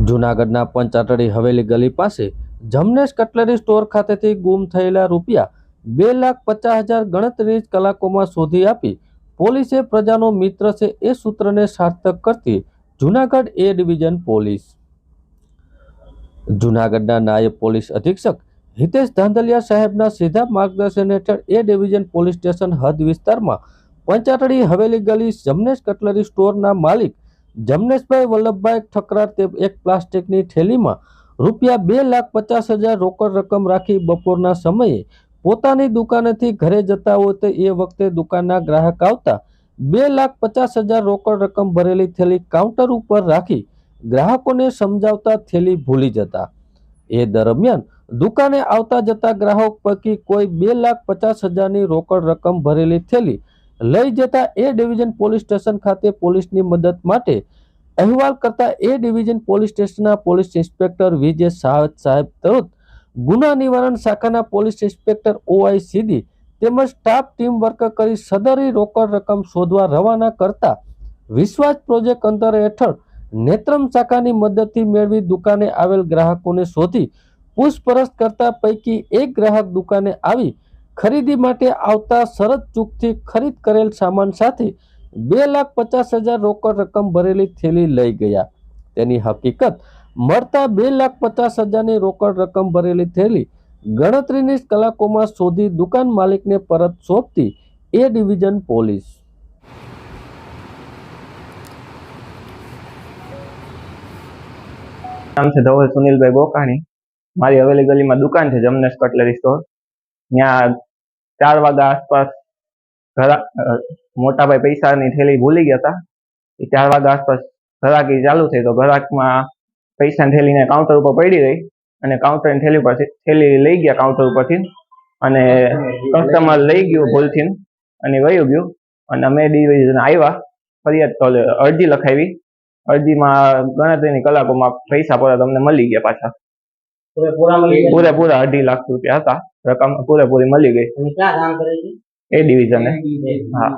જૂનાગઢના પંચાટડી હવેલી ગલી પાસે જમનેશ કટલરી સ્ટોર ખાતેથી ગુમ થયેલા રૂપિયા બે લાખ પચાસ હજાર ગણતરી કલાકોમાં શોધી આપી પોલીસે પ્રજાનો મિત્ર છે એ સૂત્રને સાર્થક કરતી જૂનાગઢ એ ડિવિઝન પોલીસ. જૂનાગઢના નાયબ પોલીસ અધિક્ષક હિતેશ ધાંધલિયા સાહેબના સીધા માર્ગદર્શન હેઠળ એ ડિવિઝન પોલીસ સ્ટેશન હદ વિસ્તારમાં પંચાટડી હવેલી ગલી જમનેશ કટલરી સ્ટોરના માલિક જમનેશભાઈ વલ્લભભાઈ ઠકરાર તે એક પ્લાસ્ટિકની થેલીમાં રૂપિયા બે લાખ પચાસ હજાર રોકડ રકમ રાખી બપોરના સમયે પોતાની દુકાનેથી ઘરે જતા હોય તો એ વખતે દુકાનના ગ્રાહક આવતા બે લાખ પચાસ હજાર રોકડ રકમ ભરેલી થેલી કાઉન્ટર ઉપર રાખી ગ્રાહકોને સમજાવતા થેલી ભૂલી જતા. એ દરમિયાન દુકાને આવતા જતા ગ્રાહક પૈકી કોઈ બે લાખ પચાસ હજારની રોકડ રકમ ભરેલી થેલી લઈ જતા એ ડિવિઝન પોલીસ સ્ટેશન ખાતે પોલીસની મદદ માટે અહેવાલ કરતા એ ડિવિઝન પોલીસ સ્ટેશનના પોલીસ ઇન્સ્પેક્ટર વિજય સાવત સાહેબ તરત ગુના નિવારણ શાખાના પોલીસ ઇન્સ્પેક્ટર ઓઆઈ સીધી તેમજ સ્ટાફ ટીમ વર્ક કરી સદરી રોકડ રકમ શોધવા રવાના કરતા વિશ્વાસ પ્રોજેક્ટ અંતર હેઠળ નેત્રમ શાખાની મદદથી મેળવી દુકાને આવેલ ગ્રાહકોને શોધી પૂછપરછ કરતા પૈકી એક ગ્રાહક દુકાને આવી ખરીદી માટે આવતા શરત ચૂકથી ખરીદ કરેલ સામાન સાથે બે લાખ પચાસ હજાર રોકડ રકમ ભરેલી થેલી લઈ ગયા. તેની હકીકત, મળતા બે લાખ પચાસ હજારની રોકડ રકમ ભરેલી થેલી ગણતરીની કલાકોમાં શોધી દુકાન માલિકને પરત સોંપતી એ ડિવિઝન પોલીસ. નામ છે ધવલ સુનિલભાઈ ગોકાણી મારી હવેલી ગલીમાં દુકાન છે જમનેશ કટલરી સ્ટોર ત્યાં ચાર વાગ્યા આસપાસ ઘરા મોટાભાઈ પૈસાની થેલી ભૂલી ગયા હતા એ ચાર વાગ્યા આસપાસ ઘરાકી ચાલુ થઈ તો ઘરાકમાં પૈસાની થેલીને કાઉન્ટર ઉપર પડી રહી અને કાઉન્ટરની થેલી પરથી, થેલી લઈ ગયા કાઉન્ટર ઉપરથી અને કસ્ટમર લઈ ગયું ભૂલથી અને વયું ગયું. અને અમે ડિવિઝન આવ્યા ફરિયાદ અરજી લખાવી. અરજીમાં ગણતરીની કલાકોમાં પૈસા પૂરા તમને મળી ગયા પાછા. પૂરેપૂરા પૂરા અઢી લાખ રૂપિયા હતા. રકમ પૂરેપૂરી મળી ગઈ. A division. હા.